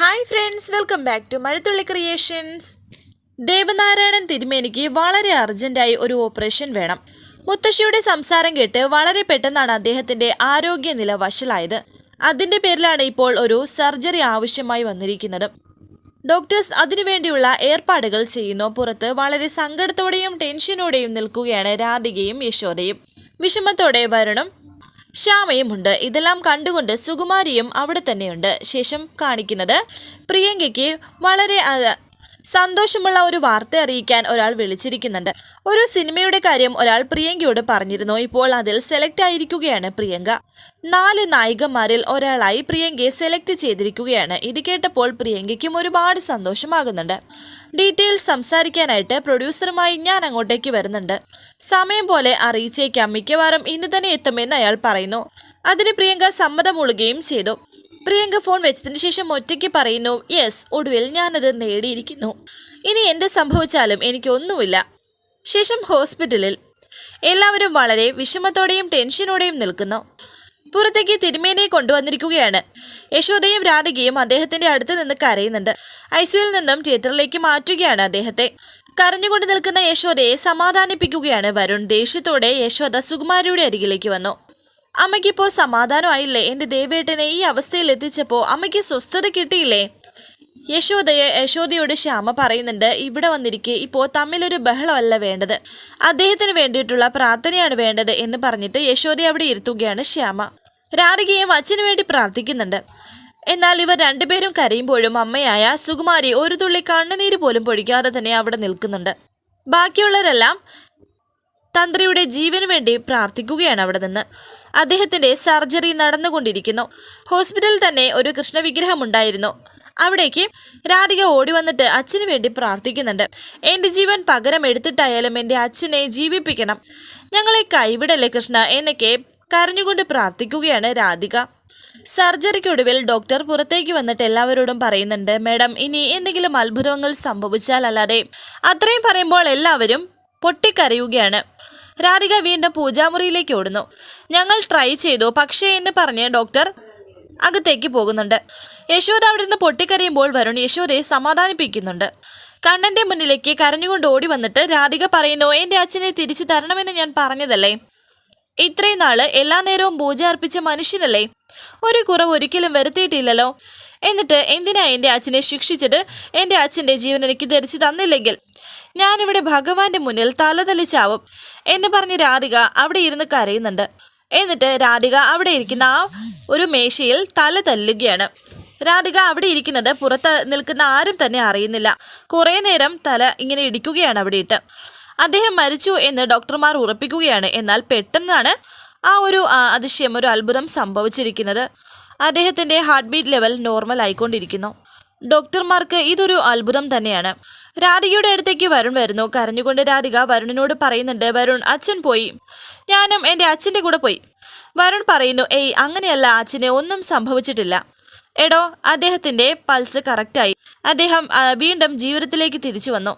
Hi friends welcome back to Mazhathulli creations Devanarayanan തിരുമേനിക്ക് വളരെ അർജന്റായി ഒരു ഓപ്പറേഷൻ വേണം. മുത്തശ്ശിയുടെ സംസാരം കേട്ട് വളരെ പെട്ടെന്നാണ് അദ്ദേഹത്തിന്റെ ആരോഗ്യനില വഷളായത്. അതിന്റെ പേരിലാണ് ഇപ്പോൾ ഒരു സർജറി ആവശ്യമായി വന്നിരിക്കുന്നത്. ഡോക്ടേഴ്സ് അതിനുവേണ്ടിയുള്ള ഏർപ്പാടുകൾ ചെയ്യുന്നു. പുറത്ത് വളരെ സങ്കടത്തോടെയും ടെൻഷനോടെയും നിൽക്കുകയാണ് രാധികയും യശോദയും. വിഷമത്തോടെ വരുണും ശ്യാമയുമുണ്ട്. ഇതെല്ലാം കണ്ടുകൊണ്ട് സുകുമാരിയും അവിടെ തന്നെയുണ്ട്. ശേഷം കാണിക്കുന്നത് പ്രിയങ്കയ്ക്ക് വളരെ സന്തോഷമുള്ള ഒരു വാർത്ത അറിയിക്കാൻ ഒരാൾ വിളിച്ചിരിക്കുന്നുണ്ട്. ഒരു സിനിമയുടെ കാര്യം ഒരാൾ പ്രിയങ്കയോട് പറഞ്ഞിരുന്നു. ഇപ്പോൾ അതിൽ സെലക്ട് ആയിരിക്കുകയാണ് പ്രിയങ്ക. നാല് നായികമാരിൽ ഒരാളായി പ്രിയങ്കയെ സെലക്ട് ചെയ്തിരിക്കുകയാണ്. ഇത് കേട്ടപ്പോൾ പ്രിയങ്കയ്ക്കും ഒരുപാട് സന്തോഷമാകുന്നുണ്ട്. ഡീറ്റെയിൽസ് സംസാരിക്കാനായിട്ട് പ്രൊഡ്യൂസറുമായി ഞാൻ അങ്ങോട്ടേക്ക് വരുന്നുണ്ട്. സമയം പോലെ അറിയിച്ചേക്കാം. മിക്കവാറും ഇന്ന് തന്നെ എത്തുമെന്ന് അയാൾ പറയുന്നു. അതിന് പ്രിയങ്ക സമ്മതം മൂളുകയും ചെയ്തു. പ്രിയങ്ക ഫോൺ വെച്ചതിന് ശേഷം ഒറ്റയ്ക്ക് പറയുന്നു യെസ് ഒടുവിൽ ഞാനത് നേടിയിരിക്കുന്നു. ഇനി എന്ത് സംഭവിച്ചാലും എനിക്കൊന്നുമില്ല. ശേഷം ഹോസ്പിറ്റലിൽ. എല്ലാവരും വളരെ വിഷമത്തോടെയും ടെൻഷനോടെയും നിൽക്കുന്നു. പുറത്തേക്ക് തിരുമേനിയെ കൊണ്ടുവന്നിരിക്കുകയാണ്. യശോദയും രാധികയും അദ്ദേഹത്തിന്റെ അടുത്ത് നിന്ന് കരയുന്നുണ്ട്. ഐസിയുവിൽ നിന്നും തിയേറ്ററിലേക്ക് മാറ്റുകയാണ് അദ്ദേഹത്തെ. കരഞ്ഞുകൊണ്ട് നിൽക്കുന്ന യശോദയെ സമാധാനിപ്പിക്കുകയാണ് വരുൺ. ദേഷ്യത്തോടെ യശോദ സുകുമാരിയുടെ അരികിലേക്ക് വന്നു. അമ്മയ്ക്കിപ്പോ സമാധാനമായില്ലേ? എന്റെ ദേവേട്ടനെ ഈ അവസ്ഥയിൽ എത്തിച്ചപ്പോ അമ്മയ്ക്ക് സ്വസ്ഥത കിട്ടിയില്ലേ? യശോദയെ യശോദയോട് ശ്യാമ പറയുന്നുണ്ട് ഇവിടെ വന്നിരിക്കെ. ഇപ്പോൾ തമ്മിലൊരു ബഹളമല്ല വേണ്ടത്. അദ്ദേഹത്തിന് വേണ്ടിയിട്ടുള്ള പ്രാർത്ഥനയാണ് വേണ്ടത് എന്ന് പറഞ്ഞിട്ട് യശോദയെ അവിടെ ഇരുത്തുകയാണ് ശ്യാമ. രാധികയും അച്ഛനു വേണ്ടി പ്രാർത്ഥിക്കുന്നുണ്ട്. എന്നാൽ ഇവർ രണ്ടുപേരും കരയുമ്പോഴും അമ്മയായ സുകുമാരി ഒരു തുള്ളി കണ്ണുനീര് പോലും പൊഴിക്കാതെ തന്നെ അവിടെ നിൽക്കുന്നുണ്ട്. ബാക്കിയുള്ളവരെല്ലാം തന്ത്രിയുടെ ജീവന് വേണ്ടി പ്രാർത്ഥിക്കുകയാണ് അവിടെ നിന്ന്. അദ്ദേഹത്തിന്റെ സർജറി നടന്നുകൊണ്ടിരിക്കുന്നു. ഹോസ്പിറ്റലിൽ തന്നെ ഒരു കൃഷ്ണവിഗ്രഹം ഉണ്ടായിരുന്നു. അവിടേക്ക് രാധിക ഓടി വന്നിട്ട് അച്ഛന് വേണ്ടി പ്രാർത്ഥിക്കുന്നുണ്ട്. എന്റെ ജീവൻ പകരം എടുത്തിട്ടായാലും എന്റെ അച്ഛനെ ജീവിപ്പിക്കണം. ഞങ്ങളെ കൈവിടല്ലേ കൃഷ്ണ? എന്നൊക്കെ കരഞ്ഞുകൊണ്ട് പ്രാർത്ഥിക്കുകയാണ് രാധിക. സർജറിക്കൊടുവിൽ ഡോക്ടർ പുറത്തേക്ക് വന്നിട്ട് എല്ലാവരോടും പറയുന്നുണ്ട് മേഡം ഇനി എന്തെങ്കിലും അത്ഭുതങ്ങൾ സംഭവിച്ചാൽ അല്ലാതെ അത്രയും പറയുമ്പോൾ എല്ലാവരും പൊട്ടിക്കരയുകയാണ് രാധിക വീണ്ടും പൂജാമുറിയിലേക്ക് ഓടുന്നു. ഞങ്ങൾ ട്രൈ ചെയ്തു പക്ഷേ എന്ന് പറഞ്ഞ് ഡോക്ടർ അകത്തേക്ക് പോകുന്നുണ്ട്. യശോദ അവിടെ നിന്ന് പൊട്ടിക്കരയുമ്പോൾ വരുൺ യശോദയെ സമാധാനിപ്പിക്കുന്നുണ്ട്. കണ്ണന്റെ മുന്നിലേക്ക് കരഞ്ഞുകൊണ്ട് ഓടി വന്നിട്ട് രാധിക പറയുന്നു എന്റെ അച്ഛനെ തിരിച്ചു തരണമെന്ന് ഞാൻ പറഞ്ഞതല്ലേ? ഇത്രയും നാൾ എല്ലാ നേരവും പൂജ അർപ്പിച്ച മനുഷ്യനല്ലേ? ഒരു കുറവ് ഒരിക്കലും വരുത്തിയിട്ടില്ലല്ലോ. എന്നിട്ട് എന്തിനാ എന്റെ അച്ഛനെ ശിക്ഷിച്ചത് എന്റെ അച്ഛന്റെ ജീവൻ എനിക്ക് ധരിച്ചു തന്നില്ലെങ്കിൽ? ഞാനിവിടെ ഭഗവാന്റെ മുന്നിൽ തലതലിച്ചാവും എന്ന് പറഞ്ഞ് രാധിക അവിടെ ഇരുന്ന് കരയുന്നുണ്ട്. എന്നിട്ട് രാധിക അവിടെ ഇരിക്കുന്ന ആ ഒരു മേശയിൽ തല തല്ലുകയാണ്. രാധിക അവിടെ ഇരിക്കുന്നത് പുറത്ത് നിൽക്കുന്ന ആരും തന്നെ അറിയുന്നില്ല. കുറേ നേരം തല ഇങ്ങനെ ഇടിക്കുകയാണ് അവിടെ ഇട്ട്. അദ്ദേഹം മരിച്ചു എന്ന് ഡോക്ടർമാർ ഉറപ്പിക്കുകയാണ്. എന്നാൽ പെട്ടെന്നാണ് ആ ഒരു അതിശയം ഒരു അത്ഭുതം സംഭവിച്ചിരിക്കുന്നത്. അദ്ദേഹത്തിന്റെ ഹാർട്ട് ബീറ്റ് ലെവൽ നോർമൽ ആയിക്കൊണ്ടിരിക്കുന്നു. ഡോക്ടർമാർക്ക് ഇതൊരു അത്ഭുതം തന്നെയാണ്. രാധികയുടെ അടുത്തേക്ക് വരുൺ വരുന്നു. കരഞ്ഞുകൊണ്ട് രാധിക വരുണിനോട് പറയുന്നുണ്ട് വരുൺ അച്ഛൻ പോയി. ഞാനും എന്റെ അച്ഛന്റെ കൂടെ പോയി. വരുൺ പറയുന്നു ഏയ് അങ്ങനെയല്ല അച്ഛനെ ഒന്നും സംഭവിച്ചിട്ടില്ല. എടോ അദ്ദേഹത്തിന്റെ പൾസ് കറക്റ്റായി. അദ്ദേഹം വീണ്ടും ജീവിതത്തിലേക്ക് തിരിച്ചു വന്നു.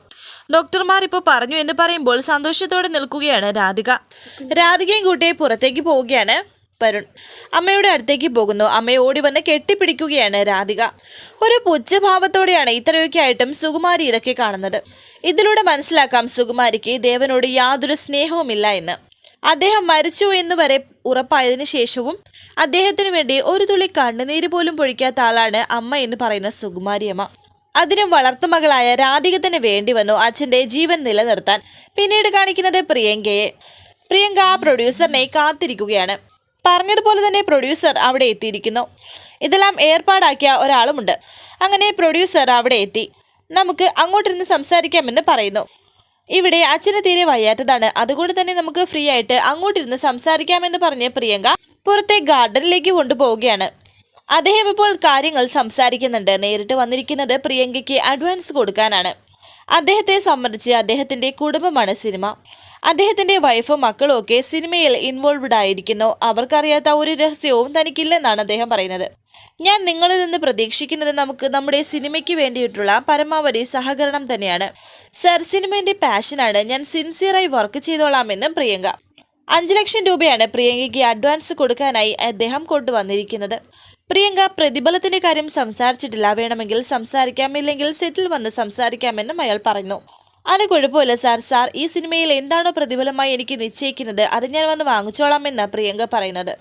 ഡോക്ടർമാർ ഇപ്പോൾ പറഞ്ഞു എന്ന് പറയുമ്പോൾ സന്തോഷത്തോടെ നിൽക്കുകയാണ് രാധിക. രാധികയും കൂട്ടിയെ പുറത്തേക്ക് പോവുകയാണ്. വരുൺ അമ്മയുടെ അടുത്തേക്ക് പോകുന്നു. അമ്മയെ ഓടി വന്ന് കെട്ടിപ്പിടിക്കുകയാണ് രാധിക. ഒരു പുച്ഛഭാവത്തോടെയാണ് ഇത്രയൊക്കെ ആയിട്ടും സുകുമാരി ഇതൊക്കെ കാണുന്നത്. ഇതിലൂടെ മനസ്സിലാക്കാം സുകുമാരിക്ക് ദേവനോട് യാതൊരു സ്നേഹവുമില്ല എന്ന്. അദ്ദേഹം മരിച്ചു എന്ന് വരെ ഉറപ്പായതിനു ശേഷവും അദ്ദേഹത്തിന് വേണ്ടി ഒരു തുള്ളി കണ്ണുനീര് പോലും പൊഴിക്കാത്ത ആളാണ് അമ്മ എന്ന് പറയുന്ന സുകുമാരി അമ്മ അതിനും വളർത്തുമകളായ രാധിക തന്നെ വേണ്ടി വന്നു അച്ഛന്റെ ജീവൻ നിലനിർത്താൻ. പിന്നീട് കാണിക്കുന്നത് പ്രിയങ്കയെ. പ്രിയങ്ക ആ പ്രൊഡ്യൂസറിനെ കാത്തിരിക്കുകയാണ്. പറഞ്ഞതുപോലെ തന്നെ പ്രൊഡ്യൂസർ അവിടെ എത്തിയിരിക്കുന്നു. ഇതെല്ലാം ഏർപ്പാടാക്കിയ ഒരാളുമുണ്ട്. അങ്ങനെ പ്രൊഡ്യൂസർ അവിടെ എത്തി. നമുക്ക് അങ്ങോട്ടിരുന്ന് സംസാരിക്കാമെന്ന് പറയുന്നു. ഇവിടെ അച്ഛന് തീരെ വയ്യാത്തതാണ്. അതുകൊണ്ട് തന്നെ നമുക്ക് ഫ്രീ ആയിട്ട് അങ്ങോട്ടിരുന്ന് സംസാരിക്കാമെന്ന് പറഞ്ഞ് പ്രിയങ്ക പുറത്തെ ഗാർഡനിലേക്ക് കൊണ്ടുപോവുകയാണ്. അദ്ദേഹം ഇപ്പോൾ കാര്യങ്ങൾ സംസാരിക്കുന്നുണ്ട്. നേരിട്ട് വന്നിരിക്കുന്നത് പ്രിയങ്കയ്ക്ക് അഡ്വാൻസ് കൊടുക്കാനാണ്. അദ്ദേഹത്തെ സംബന്ധിച്ച് അദ്ദേഹത്തിന്റെ കുടുംബമാണ് സിനിമ. അദ്ദേഹത്തിന്റെ വൈഫും മക്കളും ഒക്കെ സിനിമയിൽ ഇൻവോൾവ്ഡ് ആയിരിക്കുന്നു. അവർക്കറിയാത്ത ഒരു രഹസ്യവും തനിക്കില്ലെന്നാണ് അദ്ദേഹം പറയുന്നത്. ഞാൻ നിങ്ങളിൽ നിന്ന് പ്രതീക്ഷിക്കുന്നത് നമുക്ക് നമ്മുടെ സിനിമയ്ക്ക് വേണ്ടിയിട്ടുള്ള പരമാവധി സഹകരണം തന്നെയാണ്. സർ സിനിമേന്റെ പാഷനാണ് ഞാൻ സിൻസിയറായി വർക്ക് ചെയ്തോളാമെന്നും പ്രിയങ്ക. അഞ്ച് ലക്ഷം രൂപയാണ് പ്രിയങ്കയ്ക്ക് അഡ്വാൻസ് കൊടുക്കാനായി അദ്ദേഹം കൊണ്ടുവന്നിരിക്കുന്നത്. പ്രിയങ്ക പ്രതിഫലത്തിന്റെ കാര്യം സംസാരിച്ചിട്ടില്ല. വേണമെങ്കിൽ സംസാരിക്കാം ഇല്ലെങ്കിൽ സെറ്റിൽ വന്ന് സംസാരിക്കാമെന്നും അയാൾ പറഞ്ഞു അത് കുഴപ്പമില്ല സാർ. സാർ ഈ സിനിമയിൽ എന്താണോ പ്രതിഫലമായി എനിക്ക് നിശ്ചയിക്കുന്നത് അത് ഞാൻ വന്ന് വാങ്ങിച്ചോളാം എന്ന് പ്രിയങ്ക പറയുന്നത്.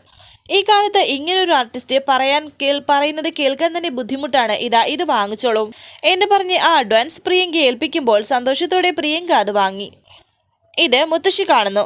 ഈ കാലത്ത് ഇങ്ങനൊരു ആർട്ടിസ്റ്റ് പറയാൻ കേൾ പറയുന്നത് കേൾക്കാൻ തന്നെ ബുദ്ധിമുട്ടാണ്. ഇതാ ഇത് വാങ്ങിച്ചോളും. എന്ന് പറഞ്ഞ് ആ അഡ്വാൻസ് പ്രിയങ്ക ഏൽപ്പിക്കുമ്പോൾ സന്തോഷത്തോടെ പ്രിയങ്ക അത് വാങ്ങി. ഇത് മുത്തശ്ശി കാണുന്നു.